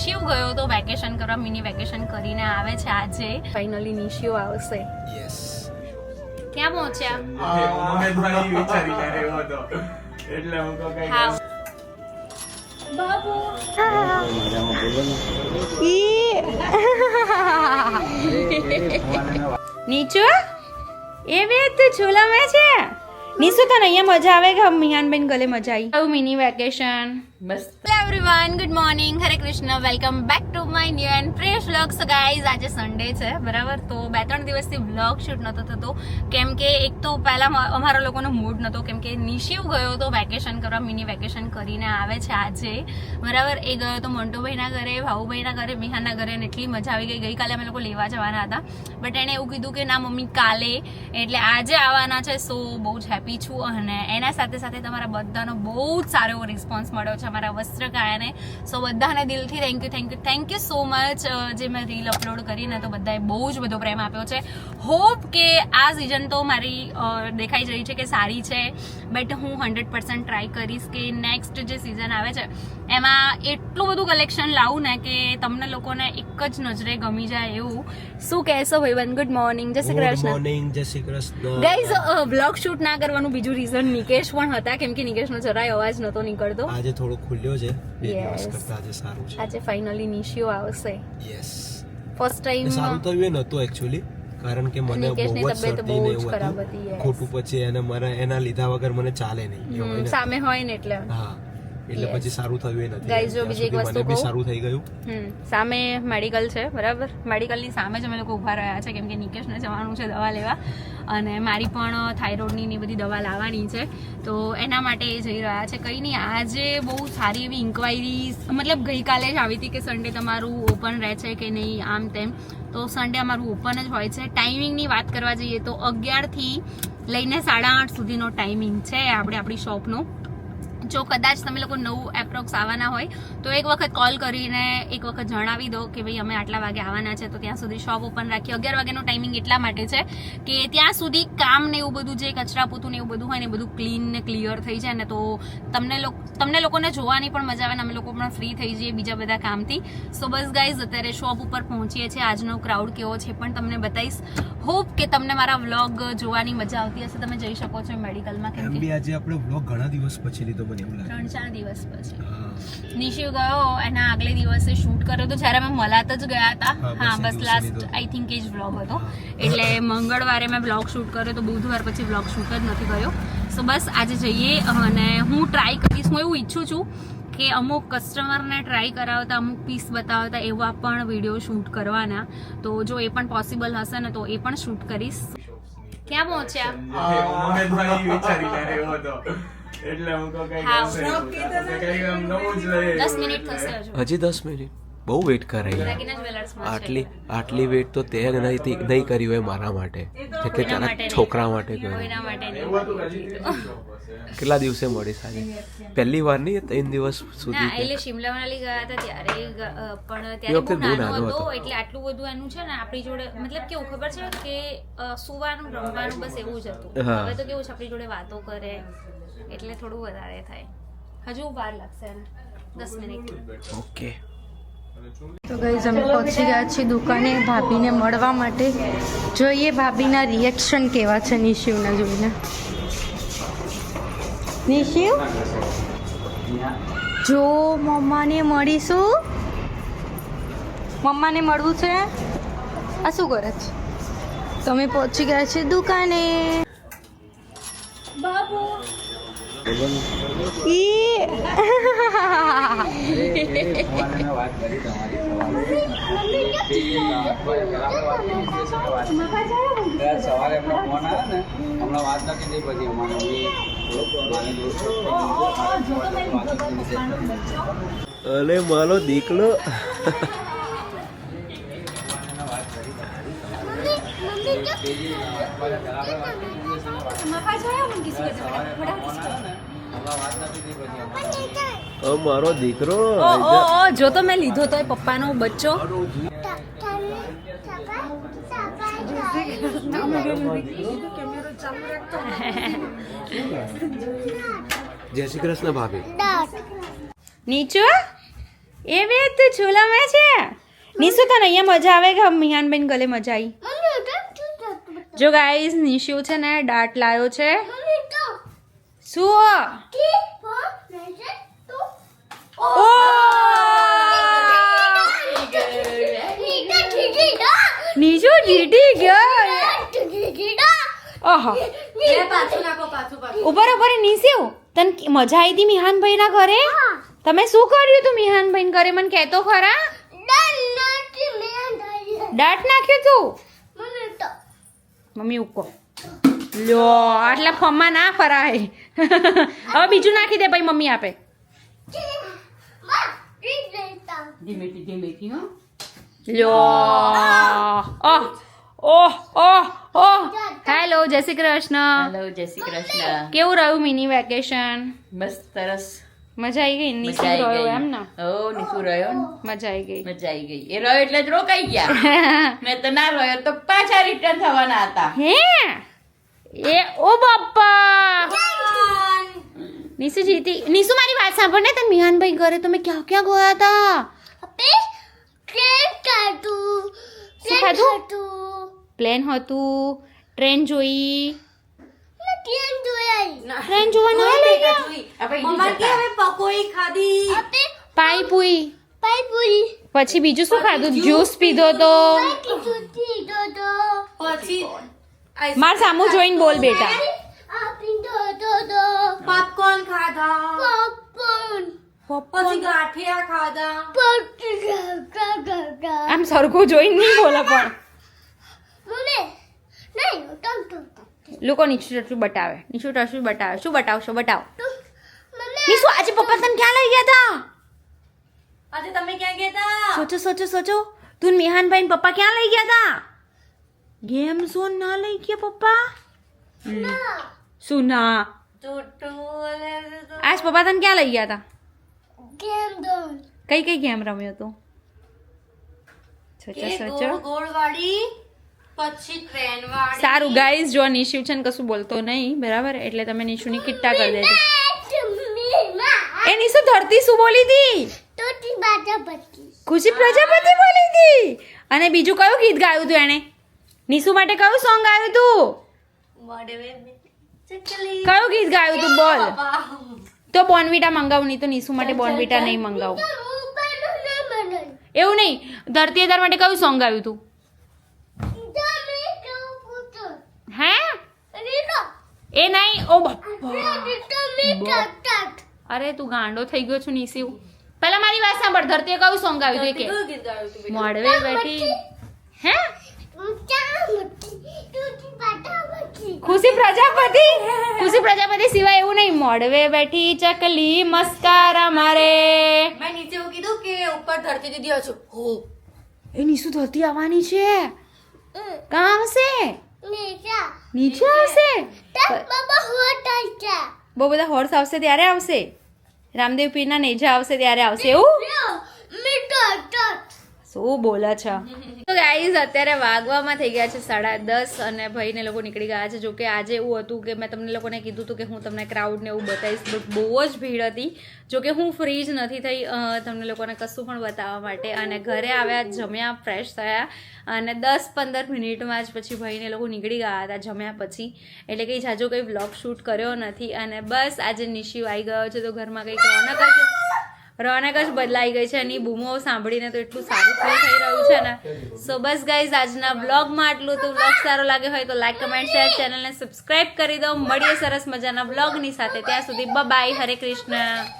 નિશિવ ગયો તો વેકેશન કરવા મિની વેકેશન કરીને આવે છે આજે. ફાઇનલી નિશિવ આવશે. યસ ક્યાં પહોંચ્યા? અમે ભાઈ વિચારીને રહ્યો હતો. એટલે હું તો કઈ હા. બાબુ. નીચુ? એ બે તું ઝૂલામાં છે. નીસુ તને અહીંયા મજા આવે કે મિહાનબેન ગલે મજા આવી? આવું mini vacation bus hello everyone good morning Hare Krishna welcome back to my new and fresh vlog so guys આજે સન્ડે છે બરાબર? તો બે ત્રણ દિવસથી બ્લોગ શૂટ નતો થતો. કેમ કે એક તો પહેલા અમારા લોકોનો મૂડ નતો. કેમ કે નિશિવ ગયો તો વેકેશન કરવા મિની વેકેશન કરીને આવે છે આજે. બરાબર? એ ગયો તો મંટુભાઈના ઘરે, ભાઉભાઈના ઘરે, મિહાના ઘરે અને એટલી મજા આવી ગઈ. ગઈકાલે અમે લોકો લેવા જવાના હતા. બટ એણે એવું કીધું કે, ના મમ્મી, કાલે. એટલે આજે આવવાના છે સો બહુ જ હેપી છું. અને એના સાથે સાથે તમારા બધાનો બહુ જ સારો એવો રિસ્પોન્સ મળ્યો છે અમારા વસ્ત્રકાયાને સો બધાને દિલથી thank you thank you thank you so much જે મેં રીલ અપલોડ કરીને તો બધાએ બહુ જ બધો પ્રેમ આપ્યો છે. હોપ કે આ સિઝન તો મારી દેખાઈ રહી છે કે સારી છે બટ હું હંડ્રેડ પર્સન્ટ ટ્રાય કરીશ કે નેક્સ્ટ જે સિઝન આવે છે એમાં એટલું બધું કલેક્શન લાવું ને કે તમને લોકોને એક જ નજરે ગમી જાય એવું. શું કહેશો ભાઈબંધ? ગુડ મોર્નિંગ જય Shri good Krishna. Morning Jai Shri Krishna. Guys blog shoot ના કરવાનું બીજું રીઝન નિકેશ પણ હતા કેમ કે નિકેશનો જરાય અવાજ નતો નીકળતો. આજે થોડો ખુલ્યો છે આજે સારું છે. આજે ફાઇનલી નિશિયો આવશે. યસ ફર્સ્ટ સારું તો એ નતું એકચ્યુઅલી કારણ કે મને બહુ જ શરદી ને એવું. ખોટું પછી એને મને એના લીધા વગર મને ચાલે નહીં. સામે હોય ને એટલે હા એટલે પછી સારું થયું એ નથી. ગાઈઝ જો બીજી એક વસ્તુ કહું? સારું થઈ ગયું. સામે મેડિકલ છે બરાબર? મેડિકલની સામે જ અમે લોકો ઊભા રહ્યા છે કેમ કે નિકેશને જવાનું છે દવા લેવા. અને મારી પણ થાઇરોઇડની ને બધી દવા લાવવાની છે. તો એના માટે એ જઈ રહ્યા છે. કંઈ નહીં આજે બહુ સારી એવી ઇન્ક્વાયરી મતલબ ગઈકાલે જ આવી હતી કે સન્ડે તમારું ઓપન રહે છે કે નહીં આમ તેમ. તો સન્ડે અમારું ઓપન જ હોય છે. ટાઈમિંગની વાત કરવા જઈએ તો અગિયારથી લઈને સાડા આઠ સુધીનો ટાઈમિંગ છે આપણે આપણી શોપનો જો કદાચ તમે લોકો નવું એપ્રોક્સ આવવાના હોય, તો એક વખત કોલ કરીને એક વખત જણાવી દો કે ભાઈ અમે આટલા વાગે આવવાના છે, તો ત્યાં સુધી શોપ ઓપન રાખી અગિયાર વાગ્યાનો ટાઈમિંગ એટલા માટે છે કે ત્યાં સુધી કામ ને એવું બધું જે કચરા પોતું ને એવું બધું હોય ને બધું ક્લીન ને ક્લિયર થઈ જાય ને તો તમને તમને લોકોને જોવાની પણ મજા આવે ને અમે લોકો પણ ફ્રી થઈ જઈએ બીજા બધા કામથી. સો બસ ગાઈઝ અત્યારે શોપ ઉપર પહોંચીએ છીએ. આજનો ક્રાઉડ કેવો છે પણ તમને બતાવીશ હોપ કે તમને મારા વ્લોગ જોવાની મજા આવતી હશે. તમે જઈ શકો છો મેડિકલમાં કેમ કે આજે આપણે વ્લોગ ઘણા દિવસ પછી લીધો ત્રણ ચાર દિવસ પછી. નિશિવ ગયો એના આગલે દિવસે શૂટ કર્યો તો જ્યારે અમે મલાત જ ગયા હતા. હા, બસ લાસ્ટ આઈ થિંક એ જ વ્લોગ હતો. એટલે મંગળવારે મેં બ્લોગ શૂટ કર્યો તો બુધવાર પછી બ્લોગ શૂટ જ નથી કર્યો. સો બસ આજે જઈએ અને હું ટ્રાય કરીશ. હું એવું ઈચ્છું છું કે અમુક કસ્ટમરને ટ્રાય કરાવતા અમુક પીસ બતાવતા એવા પણ વીડિયો શૂટ કરવાના. તો જો એ પણ પોસિબલ હશે ને તો એ પણ શૂટ કરીશ. ક્યાં પહોંચ્યા? એટલે હું તો કઈ હજી. દસ મિનિટ? બહુ વેટ કરાઈ. આટલી આટલી વેટ તો તે નહીં નહીં કરી હોય મારા માટે. કે તારા છોકરા માટે કર્યું. કેટલા દિવસે મળી સારી પહેલી વાર નહીં ત્રણ દિવસ સુધી એટલે શિમલા મનાલી ગયા હતા ત્યારે પણ ત્યારે બહુ નાનો હતો. એટલે આટલું બધું એનું છે ને આપણી જોડે મતલબ કેવું ખબર છે કે સુવાનું રમવાનું બસ એવું જ હતું. હવે તો કેવું છે આપણી જોડે વાતો કરે. એટલે થોડું વધારે થાય. હજુ વાર લાગશે દસ મિનિટ. ઓકે. તો ગઈ અમે પહોંચી ગયા છીએ દુકાને ભાભીને મળવા માટે. જોઈએ ભાભીના રિએક્શન કેવા છે નિશિવના જોઈને. નિશિવ? જો મમ્માને મળીશું. મમ્માને મળવું છે? આ શું કરે છે? તમે પહોંચી ગયા છે દુકાને. બાબુ સવારે એમનો ફોન આવ્યો ને હમણાં વાત નથી થઈ પછી અમારે અરે મારો દીકલો મારો દીકરો જો. તો મેં લીધો તો પપ્પાનો બચ્ચો. જય શ્રી કૃષ્ણ ભાભી. નીચો એ બે તું છુલામાં છે. નિશુ તને અહીંયા મજા આવે કે મિહાનબેન ગલે મજા આવી જો ગાઈઝ નિશુ છે ને ડાટ લાયો છે. શું ઓ! નિશુ જીતી ગયો. ઓહો. ઉપર ઉપર નીસ્યું તને મજા આવી હતી મિહાનભાઈ ના ઘરે તમે શું કર્યું તું મિહાનભાઈ ઘરે? મને કહેતો ખરા. દાટ નાખ્યું તું? મમ્મી ઉકો. લ્યો આટલા ફમમાં ના ફરાય. હવે બીજું નાખી દે ભાઈ મમ્મી આપે. હેલો જય શ્રી કૃષ્ણ. હેલો જય શ્રી કૃષ્ણ. કેવું રહ્યું મિની વેકેશન મસ્ત સરસ. મજા આવી ગઈ? નિશુ આવી રહ્યો એમ ને? ઓ નિશુ રહ્યો ને? મજા આવી ગઈ. મજા આવી ગઈ. એ રહ્યો એટલે જ રોકાઈ ગયા. મેં તો ના રહ્યો તો પાછા રિટર્ન થવાના હતા. હે? એ ઓ બાપા! નિશુ જીતી નિશુ મારી વાત સાંભળ ને તને મિહાનભાઈ ઘરે તમે ક્યાં ક્યાં ગયા હતા? શું હતું પ્લેન હતું ટ્રેન જોઈ. ટ્રેન જોવા ના લઈ ગયા જતા. પકોડી ખાધી. પાઈ પુઈ પછી બીજું શું ખાધું? જ્યુસ પીધો તો? પછી માર સામું જોઈને બોલ બેટા. પોપકોર્ન ખાધા. પોપકોર્ન ગાંઠિયા ખાધા. આમ સરખું જોઈને નહીં બોલે પણ. લોકો નીચું ટચું બતાવે. નીચું ટચું બતાવે. શું બતાવશો? બતાવો. નીશુ આજે પપ્પા તને ક્યાં લઈ ગયા હતા આજે તમે ક્યાં ગયા હતા સોચો સોચો સોચો. તું મિહાનભાઈ ને પપ્પા ક્યાં લઈ ગયા હતા ગેમ ઝોન ના લઈ ગયા પપ્પા? શું ના? આજ પપ્પા તને ક્યાં લઈ ગયા હતા કઈ કઈ ગેમ રમ્યો તું? સોચો સોચો. ગોળ વાળી પછી ટ્રેન વાળી. સારું ગાઈઝ જો નિશિવ છે ને કશું બોલતો નહીં બરાબર? એટલે તમે નિશુની કિટ્ટા કરી દેજો. એ નિશુ ધરતી શું બોલી હતી ખુશી પ્રજાપતિ બોલી હતી અને બીજું કયું ગીત ગાયું તું એણે? નિશુ માટે કયું સોંગ ગાયું તું? કયું ગીત ગાયું તું? બોલ. તો બોનવીટા મંગાવું નહીં તો નિશુ માટે બોનવીટા નહીં મંગાવું. એવું નહીં. ધરતી આધાર માટે કયું સોંગ ગાયું તું? એ નહીં ઓ બાપા. અરે તું ગાંડો થઈ ગયો છું નિશિવ. પહેલા મારી વાત સાંભળ ધરતીએ કયું સોંગ ગાયું તું કે મોડવે બેઠી હે? ખુશી પ્રજાપતિ? ખુશી પ્રજાપતિ સિવાય એવું નહીં. મોડવે બેઠી ચકલી મસ્કારા મારે. મેં નીચે એવું કીધું કે ઉપર ધરતી દીધી હશે. હો. એ નીસુ ધરતી આવવાની છે. કાં આવશે? નીચે આવશે? બહુ બધા હોર્સ આવશે ત્યારે આવશે. રામદેવ પીરના નેજા આવશે ત્યારે આવશે એવું? શું બોલા છે? તો ગાઈઝ અત્યારે વાગવામાં થઈ ગયા છે સાડા દસ અને ભાઈને લોકો નીકળી ગયા છે. જોકે આજે એવું હતું કે મેં તમને લોકોને કીધું હતું કે હું તમને ક્રાઉડને એવું બતાવીશ, બટ બહુ જ ભીડ હતી. જોકે હું ફ્રી જ નથી થઈ તમને લોકોને કશું પણ બતાવવા માટે. અને ઘરે આવ્યા, જમ્યા ફ્રેશ થયા અને દસ પંદર મિનિટમાં જ પછી ભાઈને લોકો નીકળી ગયા હતા જમ્યા પછી. એટલે કંઈ જાજો કંઈ વ્લોગ શૂટ કર્યો નથી. અને બસ આજે નિશિવ આવી ગયો છે, તો ઘરમાં કંઈક રોનક જ રોનક જ બદલાઈ ગઈ છે એની બૂમો સાંભળીને તો એટલું સારું ફીલ થઈ રહ્યું છે ને. સો બસ ગાઈઝ આજના બ્લોગમાં આટલું તો બ્લોગ સારો લાગે હોય તો લાઈક કમેન્ટ શેર ચેનલને સબસ્ક્રાઈબ કરી દો. મળીએ સરસ મજાના બ્લોગની સાથે. ત્યાં સુધી બાય હરે કૃષ્ણ